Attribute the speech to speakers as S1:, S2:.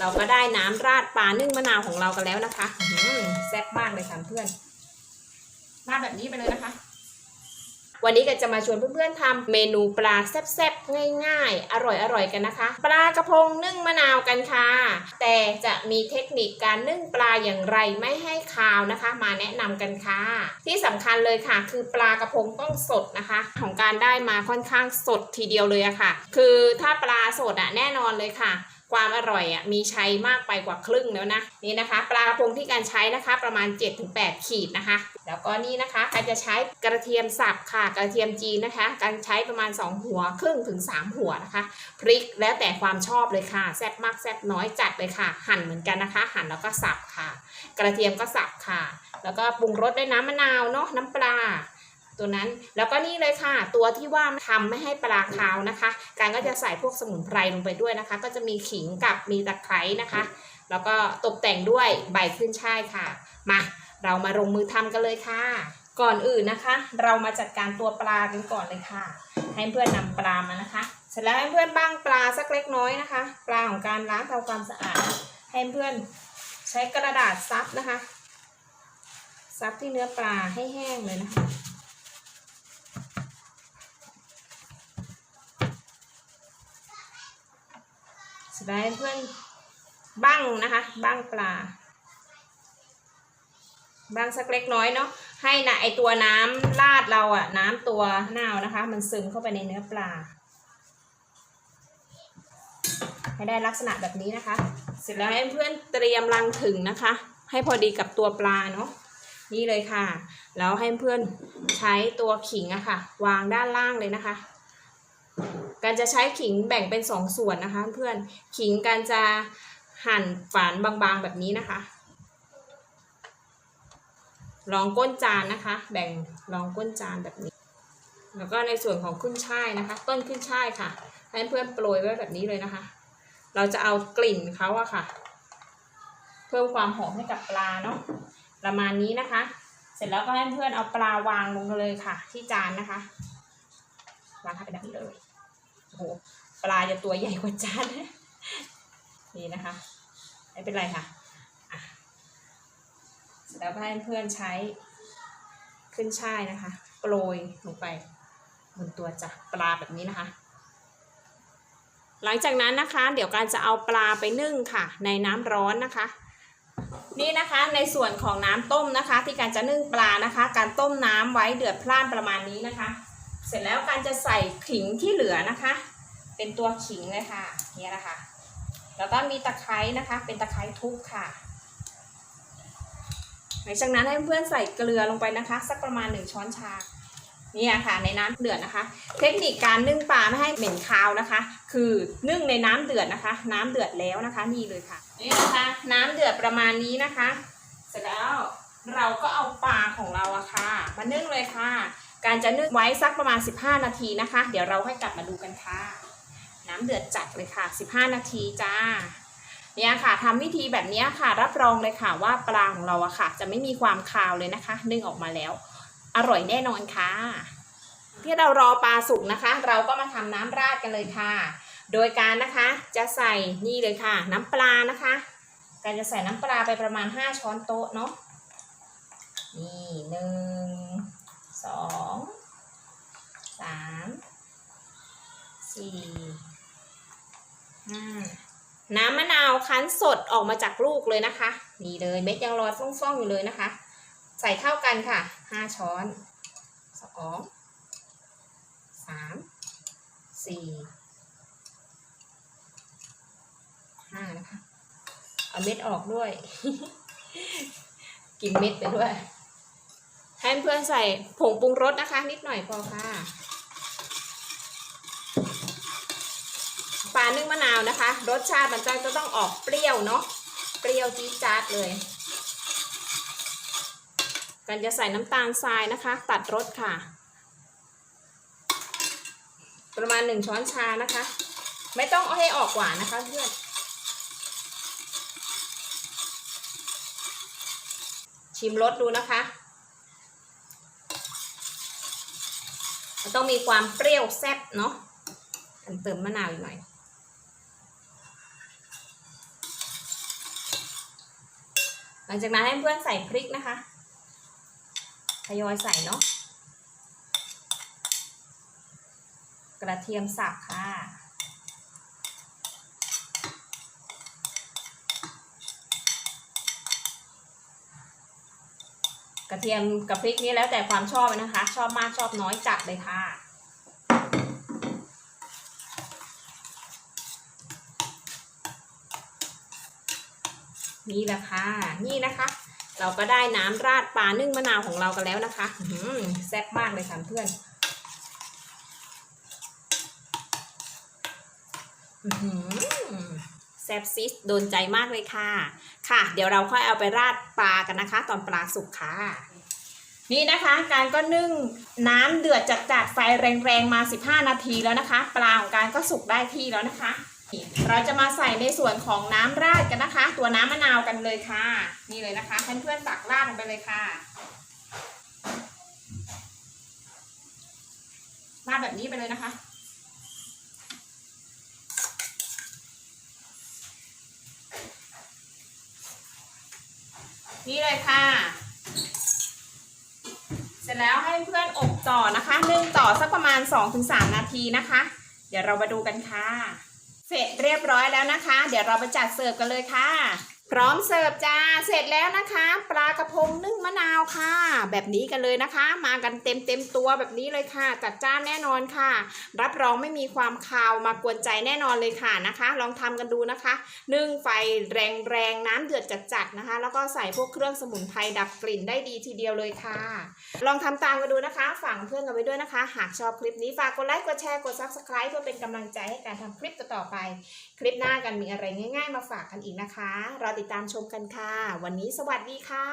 S1: เราก็ได้น้ำราดปลานึ่งมะนาวของเรากันแล้วนะคะแซ่บมากเลยค่ะเพื่อนราดแบบนี้ไปเลยนะคะ วันนี้ก็จะมาชวนเพื่อนๆทำเมนูปลาแซ่บๆง่ายๆ อร่อยๆกันนะคะ ปลากระพงนึ่งมะนาวกันค่ะ แต่จะมีเทคนิคการนึ่งปลาอย่างไรไม่ให้คาวนะคะ มาแนะนำกันค่ะ ที่สำคัญเลยค่ะ คือปลากระพงต้องสดนะคะ ของการได้มาค่อนข้างสดทีเดียวเลยอะค่ะ คือถ้าปลาสดอะแน่นอนเลยค่ะ ความอร่อยอะมีใช้มากไปกว่าครึ่งแล้วนะนี่นะคะ ปลากระพงที่การใช้นะคะประมาณ 7-8 ขีดนะคะ แล้วก็นี่นะคะการจะใช้กระเทียมสับค่ะกระเทียมจีนนะคะ การใช้ประมาณ 2 หัวครึ่งถึง 3 หัวนะคะพริกแล้วแต่ความชอบเลยค่ะแซ่บมากแซ่บน้อยจัดเลยค่ะ หั่นเหมือนกันนะคะ หั่นแล้วก็สับค่ะ กระเทียมก็สับค่ะ แล้วก็ปรุงรสด้วยน้ำมะนาวเนาะน้ำปลา ตัวนั้นแล้วก็นี่เลยค่ะ ตัวที่ว่าทำไม่ให้ปลาคาวนะคะ การก็จะใส่พวกสมุนไพรลงไปด้วยนะคะ ก็จะมีขิงกับมีตะไคร้นะคะ แล้วก็ตกแต่งด้วยใบขึ้นช่ายค่ะ มาเรามาลงมือทำกันเลยค่ะ ก่อนอื่นนะคะ เรามาจัดการตัวปลากันก่อนเลยค่ะ ให้เพื่อนนำปลามานะคะ เสร็จแล้วให้เพื่อนบ้างปลาสักเล็กน้อยนะคะ ปลาของการล้างทำความสะอาด ให้เพื่อนใช้กระดาษซับนะคะ ซับที่เนื้อปลาให้แห้งเลยนะคะ สุดท้เพื่อนบ้างนะคะบ้างปลาบ้างสักเล็กน้อยเนาะให้นะไอตัวน้ำราดเราอะน้ำตัวหน้านะคะ มันซึมเข้าไปในเนื้อปลา ให้ได้ลักษณะแบบนี้นะคะ เสร็จแล้วให้เพื่อนเตรียมรังผึ่งนะคะ ให้พอดีกับตัวปลาเนาะนี่เลยค่ะ แล้วให้เพื่อนใช้ตัวขิงอะค่ะ วางด้านล่างเลยนะคะ การจะใช้ขิงแบ่งเป็นสองส่วนนะคะเพื่อนขิงการจะหั่นฝานบางๆแบบนี้นะคะรองก้นจานนะคะ แบ่งรองก้นจานแบบนี้ แล้วก็ในส่วนของขึ้นช่ายนะคะ ต้นขึ้นช่ายค่ะให้เพื่อนโปรยไว้แบบนี้เลยนะคะ เราจะเอากลิ่นเขาอะค่ะ เพิ่มความหอมให้กับปลาเนาะประมาณนี้นะคะ เสร็จแล้วก็ให้เพื่อนเอาปลาวางลงเลยค่ะ ที่จานนะคะวางเข้าไปแบบนี้เลย หปลาจะตัวใหญ่กว่าจานนี่นะคะไม่เป็นไรค่ะเสร็จแล้วให้เพื่อนใช้ขึ้นช่ายนะคะโปรยลงไปบนตัวจ้ะปลาแบบนี้นะคะ หลังจากนั้นนะคะ เดี๋ยวการจะเอาปลาไปนึ่งค่ะ ในน้ำร้อนนะคะนี่นะคะในส่วนของน้ำต้มนะคะ ที่การจะนึ่งปลานะคะ การต้มน้ำไว้เดือดพล่านประมาณนี้นะคะ เสร็จแล้วการจะใส่ขิงที่เหลือนะคะ เป็นตัวขิงเลยค่ะเนี่ยนะคะ แล้วก็มีตะไคร้นะคะ เป็นตะไคร้ทุบค่ะหลังจากนั้นให้เพื่อนใส่เกลือลงไปนะคะ สักประมาณหนึ่งช้อนชาเนี่ยค่ะในน้ำเดือดนะคะ เทคนิคการนึ่งปลาไม่ให้เหม็นคาวนะคะ คือนึ่งในน้ำเดือดนะคะ น้ำเดือดแล้วนะคะ นี่เลยค่ะนี่นะคะ น้ำเดือดประมาณนี้นะคะ เสร็จแล้วเราก็เอาปลาของเราอะค่ะ มานึ่งเลยค่ะ การจะนึ่งไว้สักประมาณ 15 นาทีนะคะ เดี๋ยวเราให้กลับมาดูกันค่ะ น้ำเดือดจัดเลยค่ะ 15 นาทีจ้าเนี่ยค่ะทำวิธีแบบนี้ค่ะ รับรองเลยค่ะว่าปลาของเราอะค่ะ จะไม่มีความคาวเลยนะคะ นึ่งออกมาแล้ว อร่อยแน่นอนค่ะ ที่เรารอปลาสุกนะคะ เราก็มาทำน้ำราดกันเลยค่ะ โดยการนะคะจะใส่นี่เลยค่ะ น้ำปลานะคะการจะใส่น้ำปลาไปประมาณ 5 ช้อนโต๊ะเนาะนี่หนึ่งสองสามสี่ น้ำมะนาวคั้นสดออกมาจากลูกเลยนะคะ นี่เลยเม็ดยังลอยฟ่องๆอยู่เลยนะคะ ใส่เข้ากันค่ะห้าช้อนสองสามสี่ห้านะคะ เอาเม็ดออกด้วย กินเม็ดไปด้วยให้เพื่อนใส่ผงปรุงรสนะคะ นิดหน่อยพอค่ะ ปลา นึ่งมะนาวนะคะ รสชาติมันจะจะต้องออกเปรี้ยวเนาะเปรี้ยวจี๊ดจ๊าดเลย กันจะใส่น้ำตาลทรายนะคะ ตัดรสค่ะ ประมาณหนึ่งช้อนชานะคะ ไม่ต้องเอาให้ออกหวานนะคะเพื่อนชิมรสดูนะคะมันต้องมีความเปรี้ยวแซ่บเนาะกันเติมมะนาวอีกหน่อย ลังจากนั้นให้เพื่อนใส่พริกนะคะทยอยใส่เนาะกระเทียมสับค่ะ กระเทียมกับพริกนี่แล้วแต่ความชอบนะคะ ชอบมากชอบน้อยจัดเลยค่ะ นี่แหละค่ะ นี่นะคะ เราก็ได้น้ำราดปลานึ่งมะนาวของเรากันแล้วนะคะอื้อหือแซ่บมากเลยค่ะเพื่อนแซ่บซิสโดนใจมากเลยค่ะ ค่ะ เดี๋ยวเราค่อยเอาไปราดปลากันนะคะ ตอนปลาสุกค่ะนี่นะคะการก็นึ่งน้ำเดือดจัดจัดไฟแรงๆมา 15 นาทีแล้วนะคะ ปลาของการก็สุกได้ที่แล้วนะคะ เราจะมาใส่ในส่วนของน้ำราดกันนะคะ ตัวน้ำมะนาวกันเลยค่ะ นี่เลยนะคะเพื่อนๆตักราดลงไปเลยค่ะราดแบบนี้ไปเลยนะคะ นี่เลยค่ะ เสร็จแล้วให้เพื่อนอบต่อนะคะนึ่งต่อสักประมาณ 2-3 นาทีนะคะ เดี๋ยวเรามาดูกันค่ะ เสร็จเรียบร้อยแล้วนะคะ เดี๋ยวเราไปจัดเสิร์ฟกันเลยค่ะ พร้อมเสิร์ฟจ้า เสร็จแล้วนะคะ ปลากระพงนึ่งมะนาวค่ะ แบบนี้กันเลยนะคะ มากันเต็มเต็มตัวแบบนี้เลยค่ะ จัดจ้านแน่นอนค่ะ รับรองไม่มีความคาวมากวนใจแน่นอนเลยค่ะนะคะ ลองทำกันดูนะคะ นึ่งไฟแรงๆน้ำเดือดจัดๆนะคะ แล้วก็ใส่พวกเครื่องสมุนไพรดับกลิ่นได้ดีทีเดียวเลยค่ะ ลองทำตามกันดูนะคะฝากเพื่อนกันไว้ด้วยนะคะ หากชอบคลิปนี้ฝากกดไลค์กดแชร์กด subscribe เพื่อเป็นกำลังใจให้การทำคลิปต่อๆไป คลิปหน้ากันมีอะไรง่าย ๆ มาฝากกันอีกนะคะรอติดตามชมกันค่ะ วันนี้สวัสดีค่ะ